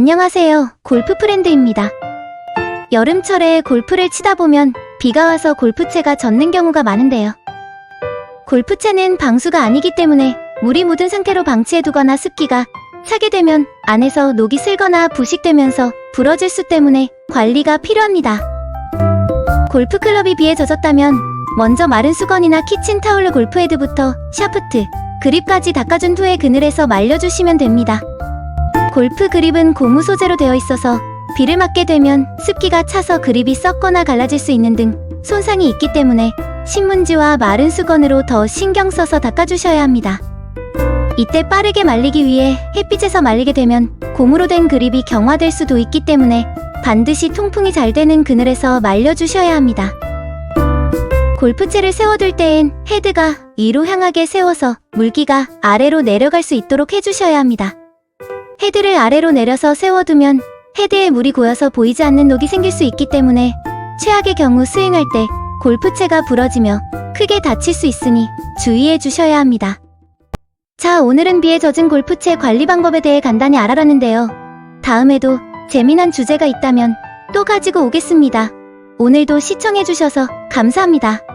안녕하세요. 골프 프렌드입니다. 여름철에 골프를 치다 보면 비가 와서 골프채가 젖는 경우가 많은데요. 골프채는 방수가 아니기 때문에 물이 묻은 상태로 방치해두거나 습기가 차게 되면 안에서 녹이 슬거나 부식되면서 부러질 수 때문에 관리가 필요합니다. 골프클럽이 비에 젖었다면 먼저 마른 수건이나 키친타올로 골프헤드부터 샤프트, 그립까지 닦아준 후에 그늘에서 말려주시면 됩니다. 골프 그립은 고무 소재로 되어 있어서 비를 맞게 되면 습기가 차서 그립이 썩거나 갈라질 수 있는 등 손상이 있기 때문에 신문지와 마른 수건으로 더 신경 써서 닦아주셔야 합니다. 이때 빠르게 말리기 위해 햇빛에서 말리게 되면 고무로 된 그립이 경화될 수도 있기 때문에 반드시 통풍이 잘 되는 그늘에서 말려주셔야 합니다. 골프채를 세워둘 때엔 헤드가 위로 향하게 세워서 물기가 아래로 내려갈 수 있도록 해주셔야 합니다. 헤드를 아래로 내려서 세워두면 헤드에 물이 고여서 보이지 않는 녹이 생길 수 있기 때문에 최악의 경우 스윙할 때 골프채가 부러지며 크게 다칠 수 있으니 주의해 주셔야 합니다. 자, 오늘은 비에 젖은 골프채 관리 방법에 대해 간단히 알아봤는데요. 다음에도 재미난 주제가 있다면 또 가지고 오겠습니다. 오늘도 시청해 주셔서 감사합니다.